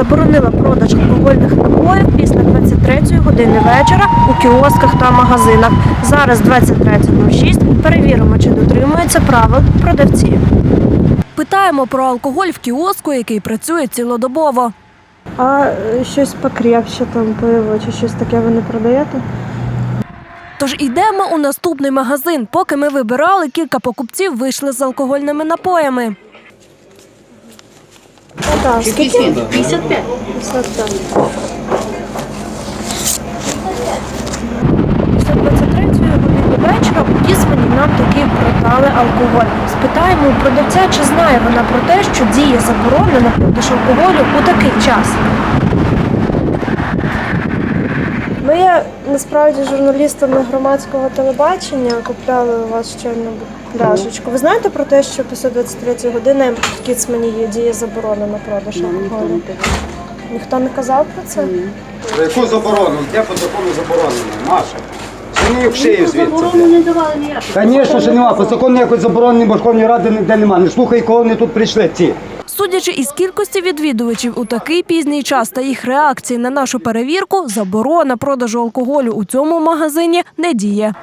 заборонила продаж алкогольних напоїв після 23 години вечора у кіосках та магазинах. Зараз 23.06. Перевіримо, чи дотримуються правил продавці. Питаємо про алкоголь в кіоску, який працює цілодобово. А е, щось покрепше, там пиво чи щось таке ви не продаєте? Тож йдемо у наступний магазин. Поки ми вибирали, кілька покупців вийшли з алкогольними напоями. Так, скільки? 55. 55. Після 23 години вечора у Кіцмані нам таки продали алкоголь. Спитаємо у продавця, чи знає вона про те, що діє заборона на продаж алкоголю у такий час. Ми насправді журналістами громадського телебачення, купляли у вас щойно пляшечку. Ви знаєте про те, що після 23 години в Кіцмані є діє заборона на продаж алкоголю? Ніхто не казав про це? За яку заборону? Де по закону заборонено? Маша. Зніми в шию звідси. Заборону не давали ніяк. Звісно, що нема. По закону ніякої заборони Верховної Ради ніде нема. Не слухай, кого вони тут прийшли ці. Судячи із кількості відвідувачів у такий пізній час та їх реакції на нашу перевірку, заборона продажу алкоголю у цьому магазині не діє.